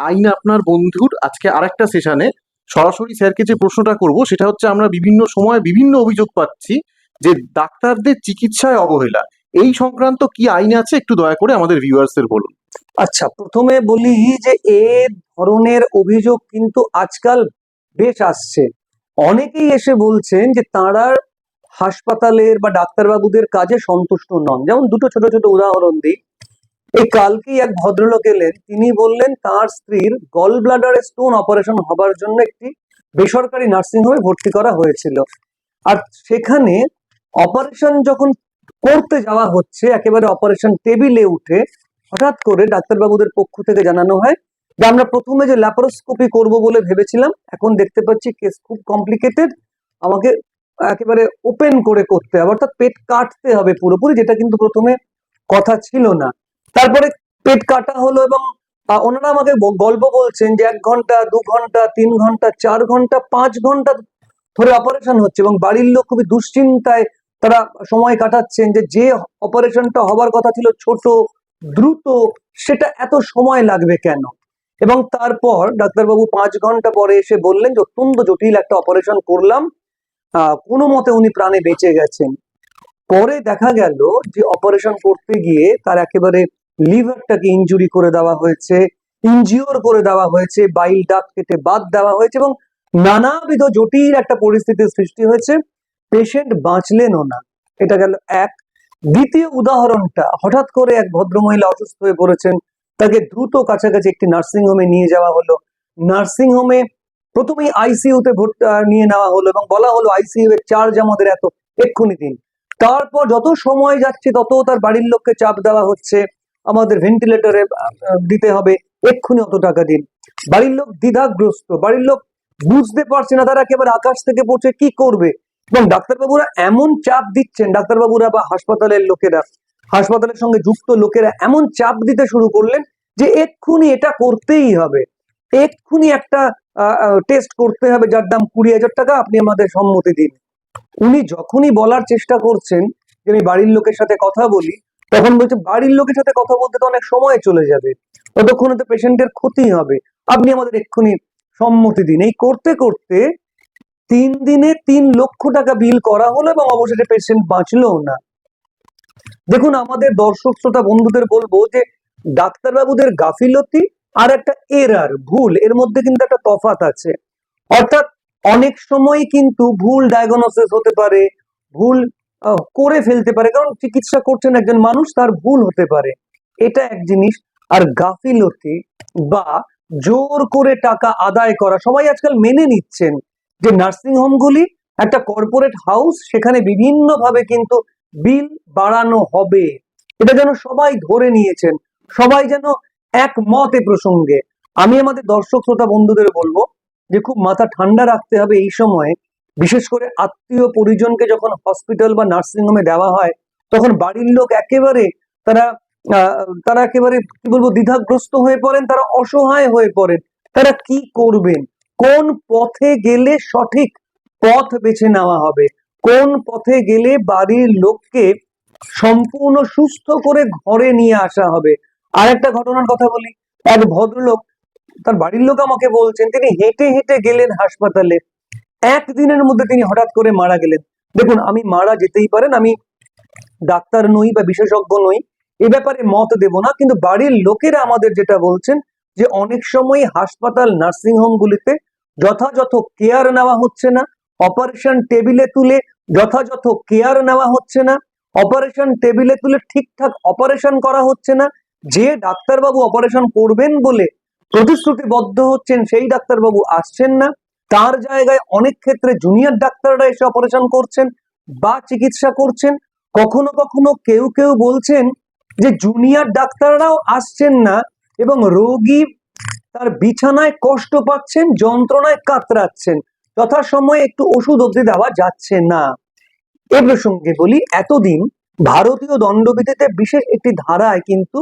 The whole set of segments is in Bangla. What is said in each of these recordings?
আইন আপনার বন্ধুর আজকে আরেকটা সেশনে সরাসরি স্যারকে যে প্রশ্নটা করব, সেটা হচ্ছে আমরা বিভিন্ন সময় বিভিন্ন অভিযোগ পাচ্ছি যে ডাক্তারদের চিকিৎসায় অবহেলা। এই সংক্রান্ত কি আইন আছে? একটু দয়া করে আমাদের ভিউয়ার্সদের বলুন। আচ্ছা প্রথমে বলি যে এ ধরনের অভিযোগ কিন্তু আজকাল বেশ আসছে। অনেকেই এসে বলছেন যে তাঁরা হাসপাতালের বা ডাক্তারবাবুদের কাজে সন্তুষ্ট নন। যেমন দুটো ছোট ছোট উদাহরণ দিই। এই কালকেই এক ভদ্রলোক এলেন। তিনি বললেন, তার স্ত্রীর গল ব্লাডারে স্টোন অপারেশন হবার জন্য একটি বেসরকারি নার্সিংহোমে ভর্তি করা হয়েছিল। আর সেখানে অপারেশন যখন করতে যাওয়া হচ্ছে, একেবারে অপারেশন টেবিলে উঠে, হঠাৎ করে ডাক্তারবাবুদের পক্ষ থেকে জানানো হয় যে, আমরা প্রথমে যে ল্যাপারোস্কোপি করব বলে ভেবেছিলাম, এখন দেখতে পাচ্ছি কেস খুব কমপ্লিকেটেড আমাকে একেবারে ওপেন করে করতে হবে, অর্থাৎ পেট কাটতে হবে পুরোপুরি, যেটা কিন্তু প্রথমে কথা ছিল না। তারপরে পেট কাটা হলো এবং ওনারা আমাকে গল্প বলছেন যে এক ঘণ্টা, দু ঘণ্টা, তিন ঘণ্টা, চার ঘণ্টা, পাঁচ ঘণ্টা ধরে অপারেশন হচ্ছে এবং বাড়ির লোক খুবই দুশ্চিন্তায় তারা সময় কাটাচ্ছেন যে যে অপারেশনটা হবার কথা ছিল ছোট, দ্রুত, সেটা এত সময় লাগবে কেন? এবং তারপর ডাক্তারবাবু পাঁচ ঘণ্টা পরে এসে বললেন যে অত্যন্ত জটিল একটা অপারেশন করলাম কোনো মতে উনি প্রাণে বেঁচে গেছেন। পরে দেখা গেল যে অপারেশন করতে গিয়ে তার একেবারে লিভারটাকে ইনজুরি করে দেওয়া হয়েছে ইনজিওর করে দেওয়া হয়েছে বাইল ডাক কেটে বাদ দেওয়া হয়েছে এবং নানাবিধ জটিল একটা পরিস্থিতির সৃষ্টি হয়েছে। পেশেন্ট বাঁচলেনও না। এটা গেল এক। দ্বিতীয় উদাহরণটা, হঠাৎ করে এক ভদ্রমহিলা অসুস্থ হয়ে পড়েছেন। তাকে দ্রুত কাছাকাছি একটি নার্সিং হোমে নিয়ে যাওয়া হলো। নার্সিং হোমে প্রথমেই আইসিইউতে নিয়ে নেওয়া হলো এবং বলা হলো আইসিইউ এর চার্জ আমাদের এত, এক্ষুনি দিন। তারপর যত সময় যাচ্ছে তত তার বাড়ির লোককে চাপ দেওয়া হচ্ছে। আমাদের ভেন্টিলেটরে দিতে হবে এক্ষুনি অত টাকা দিন। বাড়ির লোক দ্বিধাগ্রস্ত, বাড়ির লোক বুঝতে পারছে না তারা একেবারে আকাশ থেকে পড়ছে, কি করবে? এবং ডাক্তারবাবুরা এমন চাপ দিচ্ছেন, ডাক্তারবাবুরা বা হাসপাতালের লোকেরা, হাসপাতালের সঙ্গে যুক্ত লোকেরা এমন চাপ দিতে শুরু করলেন যে এক্ষুনি এটা করতেই হবে। এক্ষুনি একটা টেস্ট করতে হবে যার দাম কুড়ি হাজার টাকা, আপনি আমাদের সম্মতি দিন। উনি যখনই বলার চেষ্টা করছেন যে আমি বাড়ির লোকের সাথে কথা বলি তখন বলছে, বাড়ির লোকের সাথে কথা বলতে তো অনেক সময় চলে যাবে। ততক্ষণে তো পেশেন্টের ক্ষতি হবে। আপনি আমাদের এক্ষুনি সম্মতি দিন। এই করতে করতে তিন দিনে তিন লক্ষ টাকা বিল করা হলো এবং অবশেষে পেশেন্ট বাঁচলো না। দেখুন, আমাদের দর্শক, শ্রোতা, বন্ধুদের বলব যে, ডাক্তারবাবুদের গাফিলতি আর একটা এরার, ভুল, এর মধ্যে কিন্তু একটা তফাৎ আছে। অর্থাৎ অনেক সময় কিন্তু ভুল ডায়াগনোসিস হতে পারে, ভুল করে ফেলতে পারে। কারণ চিকিৎসা করছেন একজন মানুষ, তার ভুল হতে পারে। এটা এক জিনিস। আর গাফিলতি বা জোর করে টাকা আদায় করা, সবাই আজকাল মেনে নিচ্ছেন যে নার্সিং হোমগুলি একটা কর্পোরেট হাউস, সেখানে বিভিন্ন ভাবে কিন্তু বিল বাড়ানো হবে। এটা যেন সবাই ধরে নিয়েছেন, সবাই যেন একমত এ প্রসঙ্গে। আমি আমাদের দর্শক, শ্রোতা, বন্ধুদের বলব যে খুব মাথা ঠান্ডা রাখতে হবে এই সময়ে। বিশেষ করে আত্মীয় পরিজনকে যখন হসপিটাল বা নার্সিং হোমে দেওয়া হয়, তখন বাড়ির লোক একেবারে তারা তারা একেবারে, কি বলব, দ্বিধাগ্রস্ত হয়ে পড়েন, তারা অসহায় হয়ে পড়েন। তারা কি করবেন? কোন পথে গেলে সঠিক পথ বেছে নেওয়া হবে? কোন পথে গেলে বাড়ির লোককে সম্পূর্ণ সুস্থ করে ঘরে নিয়ে আসা হবে? আর একটা ঘটনার কথা বলি। এক ভদ্রলোক, তার বাড়ির লোক আমাকে বলছেন, তিনি হেঁটে হেঁটে গেলেন হাসপাতালে। একদিনের মধ্যে তিনি হঠাৎ করে মারা গেলেন। দেখুন, আমি মারা যেতেই পারেন, আমি ডাক্তার নই বা বিশেষজ্ঞ নই, এ ব্যাপারে মত দেব না, কিন্তু বাড়ির লোকেরা আমাদের যেটা বলছেন যে, অনেক সময় হাসপাতাল নার্সিং হোমগুলিতে যথাযথ কেয়ার নেওয়া হচ্ছে না, অপারেশন টেবিলে তুলে যথাযথ কেয়ার নেওয়া হচ্ছে না, অপারেশন টেবিলে তুলে ঠিকঠাক অপারেশন করা হচ্ছে না, যে ডাক্তারবাবু অপারেশন করবেন বলে প্রতিশ্রুতিবদ্ধ হচ্ছেন, সেই ডাক্তারবাবু আসছেন না। তার জায়গায় অনেক ক্ষেত্রে জুনিয়র ডাক্তাররা এসে অপারেশন করছেন বা চিকিৎসা করছেন। কখনো কখনো কেউ কেউ বলছেন যে জুনিয়র ডাক্তাররাও আসছেন না এবং রোগী তার বিছানায় কষ্ট পাচ্ছেন, যন্ত্রণায় কাতরাচ্ছেন, যথাসময়ে একটু ওষুধ অবধি দেওয়া যাচ্ছে না। এ প্রসঙ্গে বলি, এতদিন ভারতীয় দণ্ডবিধিতে বিশেষ একটি ধারায় কিন্তু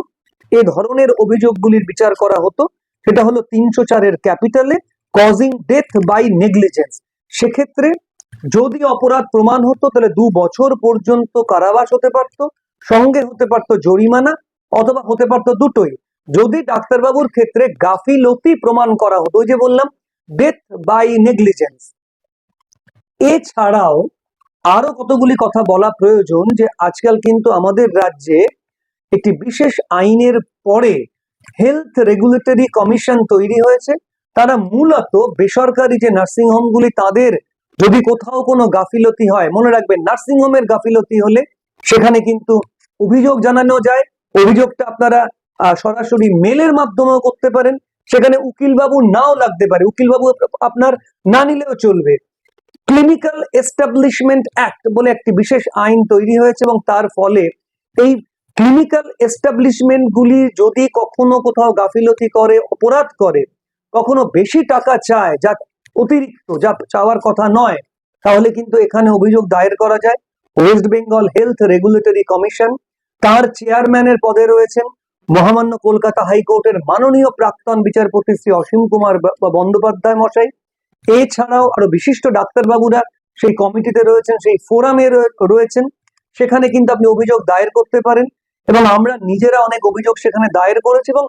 এ ধরনের অভিযোগগুলির বিচার করা হতো। সেটা হলো তিনশো চারের ক্যাপিটালে কজিং ডেথ বাই নেগলিজেন্স সেক্ষেত্রে যদি অপরাধ প্রমাণ হতো, তাহলে দু বছর পর্যন্ত কারাবাস হতে পারত, সঙ্গে হতে পারত জরিমানা, অথবা হতে পারত দুটোই। যদি ডাক্তারবাবুর ক্ষেত্রে গাফিলতি প্রমাণ করা হতো যে বললাম ডেথ বাই নেগলিজেন্স এছাড়াও আরও কতগুলি কথা বলা প্রয়োজন যে, আজকাল কিন্তু আমাদের রাজ্যে একটি বিশেষ আইনের পরে হেলথ রেগুলেটরি কমিশন তৈরি হয়েছে। তারা মূলত বেসরকারি যে নার্সিং হোমগুলি তাদের যদি কোথাও কোনো গাফিলতি হয়, মনে রাখবেন নার্সিং হোমের গাফিলতি হলে সেখানে কিন্তু অভিযোগ জানানো যায়। অভিযোগটা আপনারা সরাসরি মেলের মাধ্যমেও করতে পারেন। সেখানে উকিলবাবু নাও লাগতে পারে। উকিলবাবু আপ- আপনার না নিলেও চলবে। ক্লিনিক্যাল এস্টাবলিশমেন্ট অ্যাক্ট বলে একটি বিশেষ আইন তৈরি হয়েছে এবং তার ফলে এই ক্লিনিক্যাল এস্টাবলিশমেন্ট গুলি যদি কখনো কোথাও গাফিলতি করে, অপরাধ করে কখনো বেশি টাকা চায় যা অতিরিক্ত, যা চাওয়ার কথা নয়, তাহলে কিন্তু এখানে অভিযোগ দায়ের করা যায়। West Bengal health regulatory commission তার চেয়ারম্যানের পদে রয়েছেন মহামান্য কলকাতা হাইকোর্টের মাননীয় প্রাক্তন বিচারপতি শ্রী অসীম কুমার বন্দ্যোপাধ্যায় মশাই। এছাড়াও আরও বিশিষ্ট ডাক্তারবাবুরা সেই কমিটিতে রয়েছেন, সেই ফোরামে রয়ে- রয়েছেন। সেখানে কিন্তু আপনি অভিযোগ দায়ের করতে পারেন এবং আমরা নিজেরা অনেক অভিযোগ সেখানে দায়ের করেছি এবং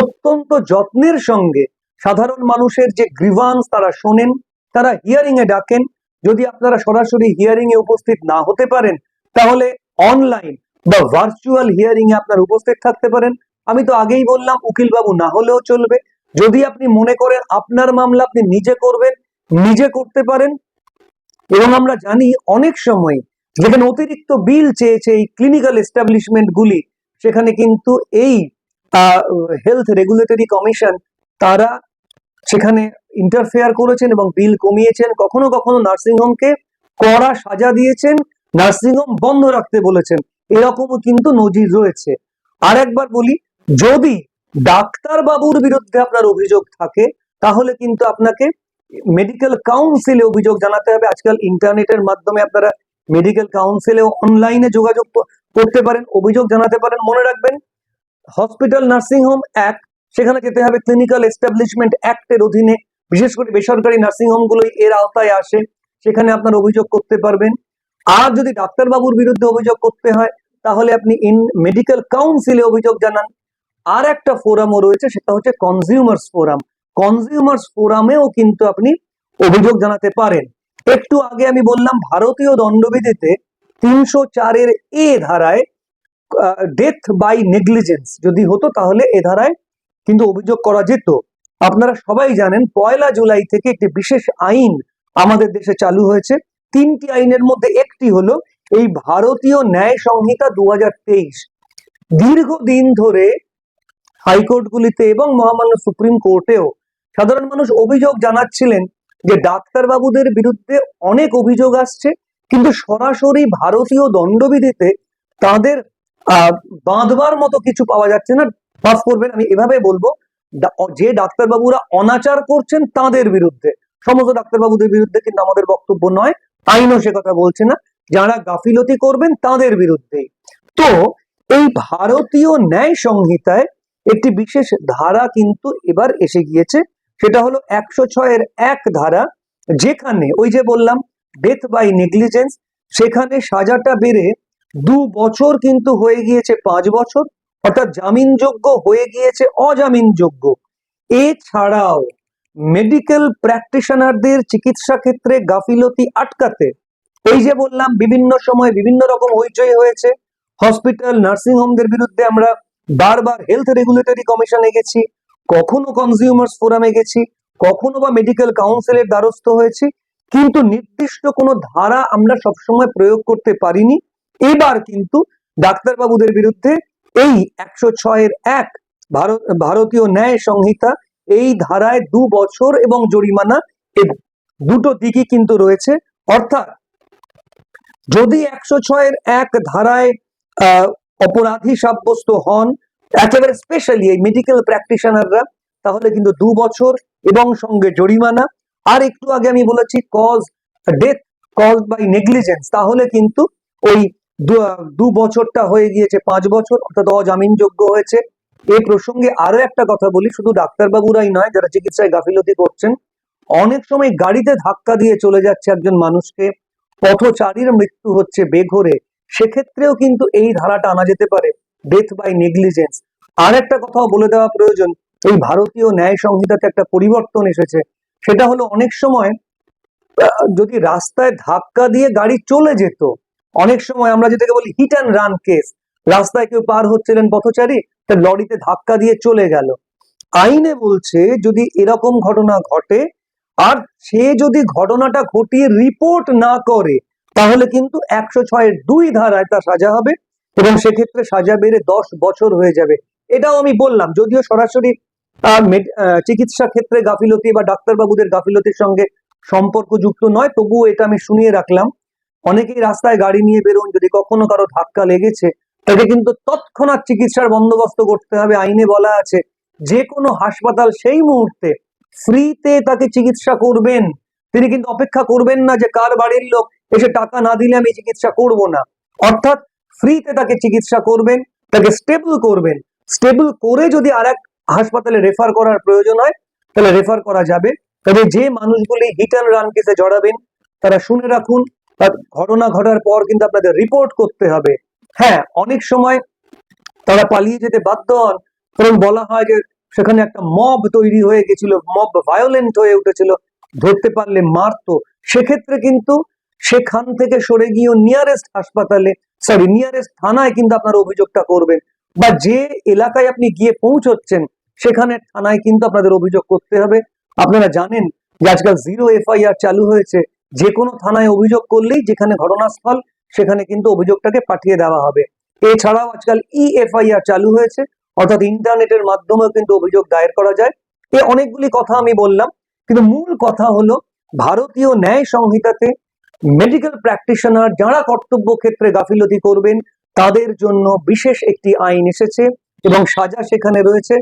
অত্যন্ত যত্নের সঙ্গে সাধারণ মানুষের যে গ্রিভান্স তারা শোনেন, তারা হিয়ারিং এ ডাকেন। যদি আপনারা সরাসরি হিয়ারিং এ উপস্থিত না হতে পারেন, তাহলে অনলাইন বা ভার্চুয়াল হিয়ারিং এ আপনার উপস্থিত থাকতে পারেন। আমি তো আগেই বললাম, উকিলবাবু না হলেও চলবে। যদি আপনি মনে করেন আপনার মামলা আপনি নিজে করবেন, নিজে করতে পারেন। এবং আমরা জানি অনেক সময় যেখানে অতিরিক্ত বিল চেয়েছে এই ক্লিনিক্যাল এস্টাবলিশমেন্ট গুলি, সেখানে কিন্তু এই হেলথ রেগুলেটরি কমিশন তারা সেখানে ইন্টারফেয়ার করেছেন এবং বিল কমিয়েছেন। কখনো কখনো নার্সিং হোমকে কড়া সাজা দিয়েছেন নার্সিং হোম বন্ধ রাখতে বলেছেন। এরকমও কিন্তু নজির রয়েছে। আর একবার বলি, যদি ডাক্তার বাবুর বিরুদ্ধে আপনার অভিযোগ থাকে, তাহলে কিন্তু আপনাকে মেডিকেল কাউন্সিলে অভিযোগ জানাতে হবে। আজকাল ইন্টারনেটের মাধ্যমে আপনারা মেডিকেল কাউন্সিলে অনলাইনে যোগাযোগ করতে পারেন, অভিযোগ জানাতে পারেন। মনে রাখবেন হসপিটাল নার্সিং হোম অ্যাক্ট সেখানে যেতে হবে ক্লিনিক্যাল এস্টাবলিশমেন্ট অ্যাক্টের অধীনে। বিশেষ করে বেসরকারি নার্সিং হোমগুলো এর আওতায় আসে। সেখানে আপনার অভিযোগ করতে পারবেন। আর যদি ডাক্তারবাবুর বিরুদ্ধে অভিযোগ করতে হয়, তাহলে আপনি ইন মেডিকেল কাউন্সিলে অভিযোগ জানান। আর একটা ফোরামও রয়েছে, সেটা হচ্ছে কনজিউমার্স ফোরাম কনজিউমার্স ফোরামেও কিন্তু আপনি অভিযোগ জানাতে পারেন। একটু আগে আমি বললাম, ভারতীয় দণ্ডবিধিতে তিনশো চারের এ ধারায় ডেথ বাই নেগলিজেন্স যদি হতো, তাহলে এ ধারায় কিন্তু অভিযোগ করা যেত। আপনারা সবাই জানেন পয়লা জুলাই থেকে একটি বিশেষ আইন আমাদের দেশে চালু হয়েছে। তিনটি আইনের মধ্যে একটি হলো এই ভারতীয় ন্যায় সংহিতা দু দীর্ঘদিন ধরে হাইকোর্টগুলিতে এবং মহামান্য সুপ্রিম কোর্টেও সাধারণ মানুষ অভিযোগ জানাচ্ছিলেন যে ডাক্তারবাবুদের বিরুদ্ধে অনেক অভিযোগ আসছে কিন্তু সরাসরি ভারতীয় দণ্ডবিধিতে তাদের আহ, বাঁধবার মতো কিছু পাওয়া যাচ্ছে না। মাফ করবেন, আমি এভাবে বলব যে ডাক্তারবাবুরা অনাচার করছেন তাদের বিরুদ্ধে, সমস্ত ডাক্তারবাবুদের বিরুদ্ধে কিন্তু আমাদের বক্তব্য নয় আইনও সে কথা বলছে না, যারা গাফিলতি করবেন তাদের বিরুদ্ধেই তো, এই ভারতীয় ন্যায় সংহিতায় একটি বিশেষ ধারা কিন্তু এবার এসে গিয়েছে, সেটা হলো একশো ছয়ের এক ধারা, যেখানে ওই যে বললাম ডেথ বাই নেগলিজেন্স সেখানে সাজাটা বেড়ে দু বছর কিন্তু হয়ে গিয়েছে, পাঁচ বছর অর্থাৎ জামিনযোগ্য হয়ে গিয়েছে অজামিনযোগ্য। এছাড়াও মেডিকেল প্র্যাকটিশনারদের চিকিৎসা ক্ষেত্রে গাফিলতি আটকাতে, এই যে বললাম, বিভিন্ন সময় বিভিন্ন রকম হইচই হয়েছে। হসপিটাল নার্সিং হোমদের বিরুদ্ধে আমরা বারবার হেলথ রেগুলেটরি কমিশনে গেছি, কখনো কনজিউমার্স ফোরামে গেছি, কখনো বা মেডিকেল কাউন্সিলের দ্বারস্থ হয়েছি, কিন্তু নির্দিষ্ট কোনো ধারা আমরা সবসময় প্রয়োগ করতে পারিনি। এবার কিন্তু ডাক্তারবাবুদের বিরুদ্ধে এই একশো ছয়ের এক ভারত, ভারতীয় ন্যায় সংহিতা এই ধারায় দু বছর এবং জরিমানা দুটো দিকই কিন্তু রয়েছে। অর্থাৎ যদি একশো ছয়ের এক ধারায় অপরাধী সাব্যস্ত হন, একেবারে স্পেশালি এই মেডিকেল প্র্যাকটিশনাররা তাহলে কিন্তু দু বছর এবং সঙ্গে জরিমানা। আর একটু আগে আমি বলেছি cause death cause by negligence তাহলে কিন্তু ওই দু- বছরটা হয়ে গিয়েছে, পাঁচ বছর, অর্থাৎ অজামিনযোগ্য হয়েছে। এই প্রসঙ্গে আরও একটা কথা বলি, শুধু ডাক্তারবাবুরাই নয়, যারা চিকিৎসায় গাফিলতি করছেন, অনেক সময় গাড়িতে ধাক্কা দিয়ে চলে যাচ্ছে একজন মানুষকে, পথচারীর মৃত্যু হচ্ছে বেঘরে। সেক্ষেত্রেও কিন্তু এই ধারাটা আনা যেতে পারে ডেথ বাই নেগলিজেন্স আর একটা কথাও বলে দেওয়া প্রয়োজন, এই ভারতীয় ন্যায় সংহিতাতে একটা পরিবর্তন এসেছে। সেটা হলো অনেক সময় যদি রাস্তায় ধাক্কা দিয়ে গাড়ি চলে যেত অনেক সময় আমরা যেটাকে বলি হিট অ্যান্ড রান কেস রাস্তায় কেউ পার হচ্ছিলেন পথচারী, তার লরিতে ধাক্কা দিয়ে চলে গেল। আইনে বলছে যদি এরকম ঘটনা ঘটে, আর সে যদি ঘটনাটা ঘটিয়ে রিপোর্ট না করে, তাহলে কিন্তু একশো ছয়ের দুই ধারায় তার সাজা হবে এবং সেক্ষেত্রে সাজা বেড়ে দশ বছর হয়ে যাবে। এটাও আমি বললাম, যদিও সরাসরি চিকিৎসা ক্ষেত্রে গাফিলতি বা ডাক্তারবাবুদের গাফিলতির সঙ্গে সম্পর্কযুক্ত নয়, তবুও এটা আমি শুনিয়ে রাখলাম। অনেকেই রাস্তায় গাড়ি নিয়ে বেরোন, যদি কখনো কারও ধাক্কা লেগেছে, তাকে কিন্তু তৎক্ষণাৎ চিকিৎসার বন্দোবস্ত করতে হবে। আইনে বলা আছে, যে কোনো হাসপাতাল সেই মুহূর্তে ফ্রিতে তাকে চিকিৎসা করবেন। তিনি কিন্তু অপেক্ষা করবেন না যে কার বাড়ির লোক এসে টাকা না দিলে আমি চিকিৎসা করব না। অর্থাৎ ফ্রিতে তাকে চিকিৎসা করবেন, তাকে স্টেবল করবেন। স্টেবল করে যদি আর এক হাসপাতালে রেফার করার প্রয়োজন হয়, তাহলে রেফার করা যাবে। তবে যে মানুষগুলি হিট অ্যান্ড রান কেসে জড়াবেন, তারা শুনে রাখুন ঘটনা ঘটার পর কিন্তু আপনাদের রিপোর্ট করতে হবে। হ্যাঁ অনেক সময় তারা পালিয়ে যেতে বাধ্য হন। কারণ বলা হয় যে সেখানে একটা মব তৈরি হয়ে গেছিল মব ভায়োলেন্ট হয়ে উঠেছিল। ধরতে পারলে মারতো। সেক্ষেত্রে কিন্তু সেখান থেকে সরে গিয়ে নিয়ারেস্ট হাসপাতালে সরি নিয়ারেস্ট থানায় কিন্তু আপনার অভিযোগটা করবেন। বা যে এলাকায় আপনি গিয়ে পৌঁছচ্ছেন, সেখানে থানায় কিন্তু আপনাদের অভিযোগ করতে হবে। আপনারা জানেন যে আজকাল জিরো এফআইআর চালু হয়েছে। যে কোনো থানায় অভিযোগ করলেই যেখানে ঘটনাস্থল, সেখানে কিন্তু অভিযোগটাকে পাঠিয়ে দেওয়া হবে। এছাড়াও আজকাল ই এফআইআর চালু হয়েছে, অর্থাৎ ইন্টারনেটের মাধ্যমেও কিন্তু অভিযোগ দায়ের করা যায়। এ অনেকগুলি কথা আমি বললাম, কিন্তু মূল কথা হলো, ভারতীয় ন্যায় সংহিতাতে মেডিকেল প্র্যাকটিশনার যারা কর্তব্য ক্ষেত্রে গাফিলতি করবেন, তাদের জন্য বিশেষ একটি আইন এসেছে এবং সাজা সেখানে রয়েছে।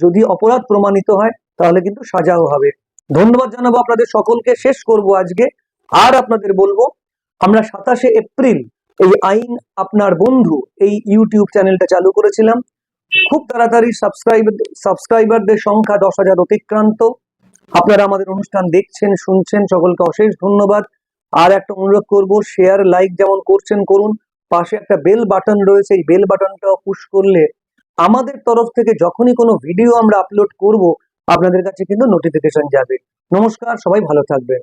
যদি অপরাধ প্রমাণিত হয়, তাহলে কিন্তু সাজাও হবে। ধন্যবাদ জানাব আপনাদের সকলকে। শেষ করব আজকে। আর আপনাদের বলব, আমরা সাতাশে এপ্রিল এই আইন আপনার বন্ধু এই ইউটিউব চ্যানেলটা চালু করেছিলাম। খুব তাড়াতাড়ি সাবস্ক্রাইব সাবস্ক্রাইবারদের সংখ্যা দশ হাজার অতিক্রান্ত। আপনারা আমাদের অনুষ্ঠান দেখছেন, শুনছেন, সকলকে অশেষ ধন্যবাদ। আর একটা অনুরোধ করব শেয়ার লাইক যেমন করছেন করুন। পাশে একটা বেল বাটন রয়েছে, এই বেল বাটনটা পুশ করলে আমাদের তরফ থেকে যখনই কোনো ভিডিও আমরা আপলোড করব, আপনাদের কাছে কিন্তু নোটিফিকেশন যাবে। নমস্কার, সবাই ভালো থাকবেন।